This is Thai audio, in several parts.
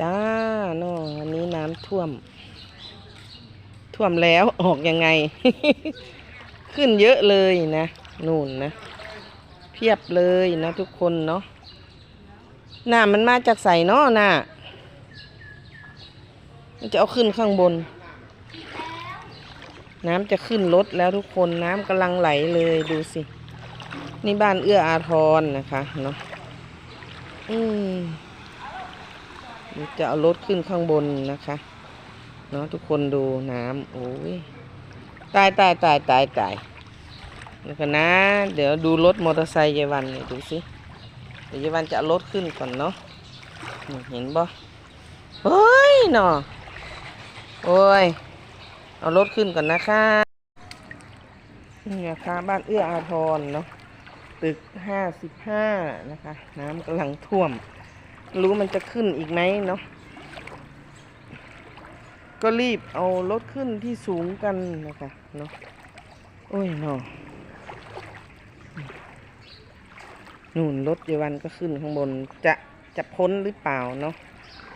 จ้าน้องวันนี้น้ำท่วม ท่วมแล้วออกยังไง ขึ้นเยอะเลยนะนู่นนะ เพียบเลยนะทุกคนเนาะน้ำมันมาจากใสเนาะน่ะมันจะเอาขึ้นข้างบน น้ำจะขึ้นรถแล้วทุกคนน้ำกำลังไหลเลยดูสิ นี่บ้านเอื้ออาทรนะคะเนาะอืม จะเอารถขึ้นข้างบนนะคะเนาะทุกคนดูน้ำโอ้ยตายตายตายตายตายแล้วก็นะ เดี๋ยวดูรถมอเตอร์ไซค์ยายวันนี่ดูสิเดี๋ยวยายวันจะเอารถขึ้นก่อนเนาะเห็นบ่เฮ้ยเนาะโอ้ยเอารถขึ้นก่อนนะคะนี่นะคะบ้านเอื้ออาทรเนาะตึกห้าสิบห้านะคะ น้ำกำลังท่วม รู้มันจะขึ้นอีกไหมเนาะก็รีบเอารถขึ้นที่สูงกันนะคะเนาะโอ้ยเนาะนู่นรถเยาวันก็ขึ้นข้างบนจะจะพ้นหรือเปล่าเนาะ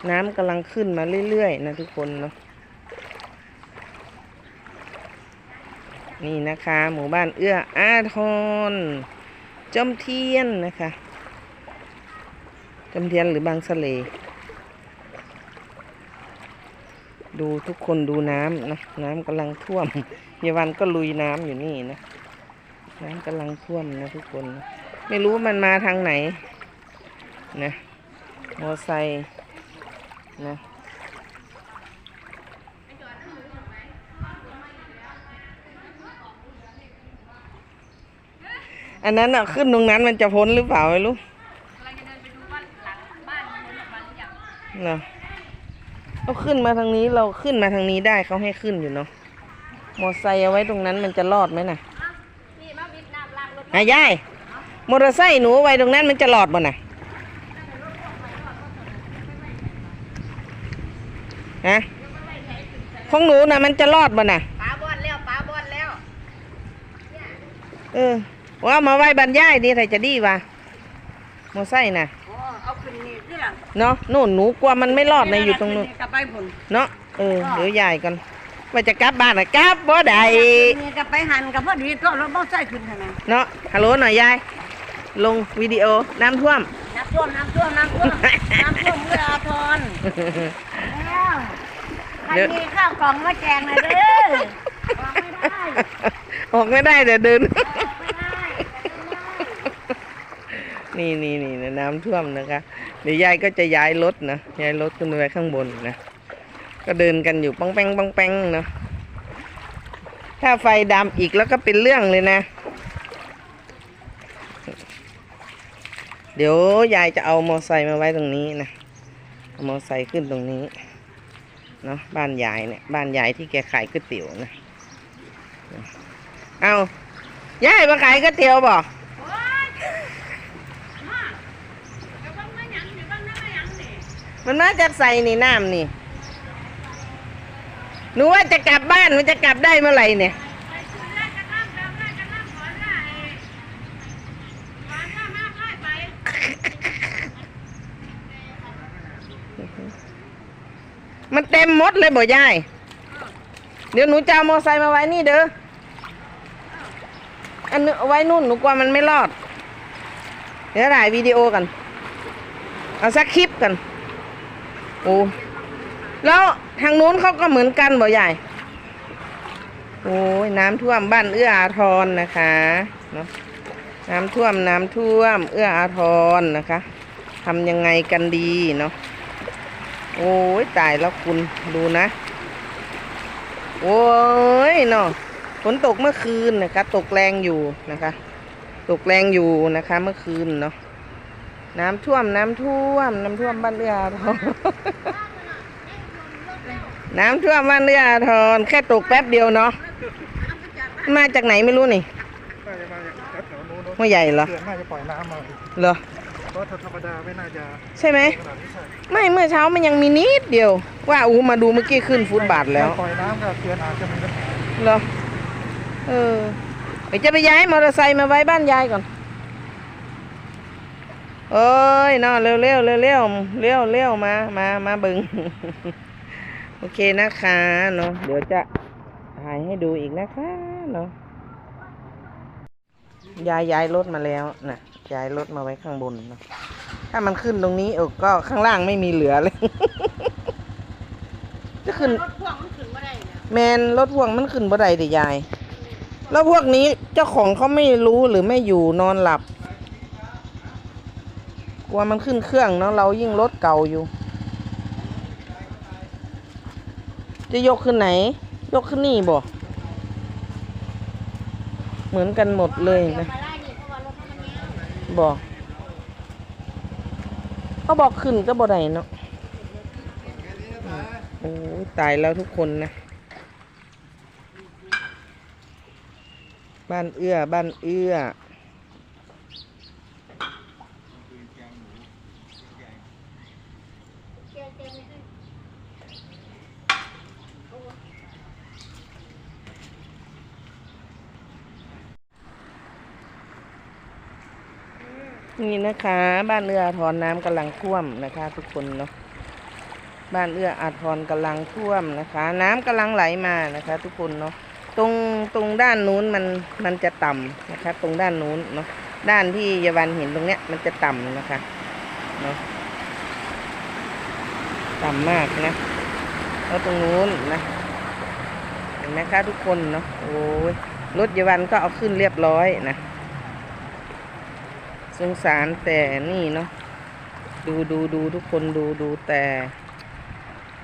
น้ำกำลังขึ้นมาเรื่อยๆนะทุกคนเนาะนี่นะคะ หมู่บ้านเอื้ออาทรจอมเทียนนะคะ จอมเทียนหรือบางสะเล ดูทุกคนดูน้ำนะ น้ำกำลังท่วมเยาวันก็ลุยน้ำอยู่นี่นะ น้ำกำลังท่วมนะทุกคนนะไม่รู้มันมาทางไหน นะมอไซค์นะอันนั้นอะขึ้นตรงนั้นมันจะพ้นหรือเปล่าไม่รู้ เนาะเขาขึ้นมาทางนี้เราขึ้นมาทางนี้ได้เขาให้ขึ้นอยู่เนาะมอไซค์เอาไว้ตรงนั้นมันจะรอดไหมน่ะนี่มาวิดน้ำล้างรถนายยายมอเตอร์ไซค์หนูไว้ตรงนั้นมันจะรอดบ่น่ะฮะของหนูน่ะมันจะรอดบ่น่ะปลาบอลแล้วปลาบอลแล้วเออว่ามาไว้บรรยายดีใครจะดีวะมอไซค์น่ะ เนาะนู่นหนูกลัวมันไม่รอดในะอยู่ตรงนู้นกลับไปผลเนาะเออเดี๋ยวยายกันว่าจะกลับบ้านนะกลับบ่ได้นี่กลับไปหันกับพอดีก็รถบ้องใส่ขึ้นขนาดเนาะฮัลโหลหน่อยยายลงวิดีโอน้ำท่วมน้ำท่วมน้ำท่วมน้ำท่วมน้ำท่วมเรืออาทรแล้วใครเดี๋ยวมีข้าวกล่องมาแจกหน่อยเด้อวางไม่ได้ออกไม่ได้เดี๋ยวเดินไม่ได้ไม่ได้นี่นี่นี่นะน้ำท่วมนะคะ เดี๋ยวยายก็จะย้ายรถนะย้ายรถขึ้นไปข้างบนนะก็เดินกันอยู่ป้องแป้งป้องแป้งเนาะถ้าไฟดำอีกแล้วก็เป็นเรื่องเลยนะ เดี๋ยวยายจะเอามอไซค์มาไว้ตรงนี้นะเอามอไซค์ขึ้นตรงนี้เนาะบ้านยายเนี่ยบ้านยายที่แกขายก๋วยเตี๋ยวนะเอายายมาขายก๋วยเตี๋ยวบ่ มันมาจากใส่นี่น้ำนี่หนูว่าจะกลับบ้านมันจะกลับได้เมื่อไหร่เนี่ยมันเต็มมดเลยบ่ยาย เดี๋ยวหนูจะเอามอไซค์มาไว้นี่เด้อ อันนึงเอาไว้นู่นหนูกลัวมันไม่รอด เดี๋ยวถ่ายวิดีโอกัน เอาสักคลิปกัน โอ้แล้วทางนู้นเขาก็เหมือนกันบ่ใหญ่ โอ้ยน้ำท่วมบ้านเอื้ออาทรนะคะเนาะน้ำท่วมน้ำท่วม เอื้ออาทรนะคะทำยังไงกันดีเนาะโอ้ยตายแล้วคุณดูนะ โอ้ยเนาะฝนตกเมื่อคืนนะคะ ตกแรงอยู่นะคะ ตกแรงอยู่นะคะ เมื่อคืนเนาะ น้ำท่วมน้ำท่วม น้ำท่วมบ้านเรืออาทรน้ำท่วมบ้านเรืออาทรแค่ตกแป๊บเดียวเนาะมาจากไหนไม่รู้นี่น่าจะมาจากแถวๆนู้นไม่ใหญ่เหรอเขื่อนน่าจะปล่อยน้ำมาเหรอเพราะถ้าธรรมดาไม่น่าจะใช่ไหม ขนาดนี้ใช่ไม่เมื่อเช้ามันยังมีนิดเดียว ว่าอู้มาดูเมื่อกี้ขึ้นฟุตบาทแล้วปล่อยน้ำก็เขื่อนอาจจะมีปัญหาเหรอเออเดี๋ยวจะไปย้ายมอเตอร์ไซค์มาไว้บ้านยายก่อน เอ้ยเนอเร็วเร็วเร็วเร็วเร็วเร็วมามามาเบึง โอเคนะคะเนาะเดี๋ยวจะถ่ายให้ดูอีกนะคะเนาะย้ายย้ายรถมาแล้วนะย้ายรถมาไว้ข้างบนเนาะถ้ามันขึ้นตรงนี้เออก็ข้างล่างไม่มีเหลือเลย จะขึ้นรถพ่วงมันขึ้นมาได้เนี่ยแมนรถพ่วงมันขึ้นบ่ได้เดิยาย แล้วพวกนี้เจ้าของเขาไม่รู้หรือไม่อยู่นอนหลับ กลัวมันขึ้นเครื่องเนาะเรายิ่งรถเก่าอยู่ จะยกขึ้นไหน ยกขึ้นนี่บ่เหมือนกันหมดเลยนะมาไล่นี่เพราะว่ารถมันเนี้ยบ่เขาบอกขึ้นก็บ่ได้เนาะโอ้ตายแล้วทุกคนนะ บ้านเอื้อ บ้านเอื้อ นี่นะคะ บ้านเอื้อทรน้ำกำลังท่วมนะคะ ทุกคนเนาะบ้านเอื้ออาทรกำลังท่วมนะคะ น้ำกำลังไหลมานะคะ ทุกคนเนาะตรงตรงด้านนู้นมันมันจะต่ำนะคะ ตรงด้านนู้นเนาะด้านที่ยาวันเห็นตรงเนี้ยมันจะต่ำนะคะเนาะต่ำมากนะแล้วตรงนู้นนะเห็นไหมคะทุกคนเนาะโอ้ยรถยาวันก็เอาขึ้นเรียบร้อยนะ สงสารแต่นี่เนาะดูดูดูทุกคนดูดูแต่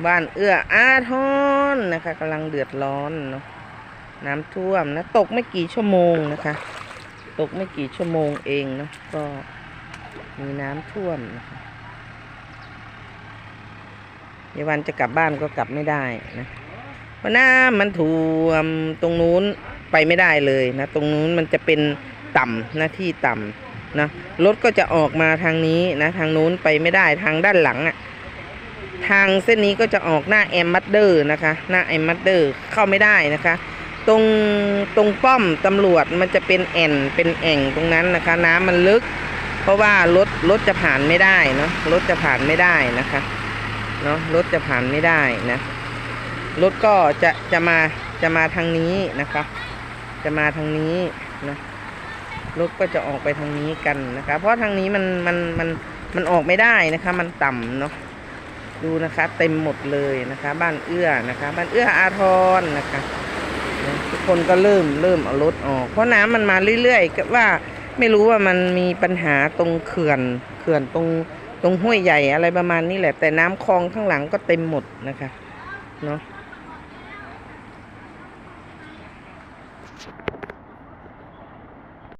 บ้านเอื้ออาทรนะคะกำลังเดือดร้อนเนาะน้ำท่วมนะ ตกไม่กี่ชั่วโมงนะคะ ตกไม่กี่ชั่วโมงเองเนาะก็มีน้ำท่วมนะคะยายวันจะกลับบ้านก็กลับไม่ได้นะเพราะน้ำมันท่วมตรงนู้นไปไม่ได้เลยนะ ตรงนู้นมันจะเป็นต่ำหน้าที่ต่ำ นะรถก็จะออกมาทางนี้นะทางนู้นไปไม่ได้ทางด้านหลังอะ่ะทางเส้นนี้ก็จะออกหน้าแอมมัดเดอร์นะคะ หน้าแอมมัดเดอร์เข้าไม่ได้นะคะ ตรงตรงป้อมตำรวจมันจะเป็นแอ่นเป็นแอ่งตรงนั้นนะคะ น้ำมันลึก เพราะว่ารถรถจะผ่านไม่ได้เนาะรถจะผ่านไม่ได้นะคะเนาะรถจะผ่านไม่ได้นะรถก็จะจะมาจะมาทางนี้นะคะ จะมาทางนี้นะ รถก็จะออกไปทางนี้กันนะคะ เพราะทางนี้มันมันมันมันออกไม่ได้นะคะ มันต่ำเนาะดูนะคะ เต็มหมดเลยนะคะ บ้านเอื้อนะคะ บ้านเอื้ออาทรนะคะทุกคนก็เริ่มเริ่มเอารถออก เพราะน้ำมันมาเรื่อยๆก็ว่าไม่รู้ว่ามันมีปัญหาตรงเขื่อนเขื่อนตรงตรงห้วยใหญ่อะไรประมาณนี้แหละ แต่น้ำคลองข้างหลังก็เต็มหมดนะคะเนาะ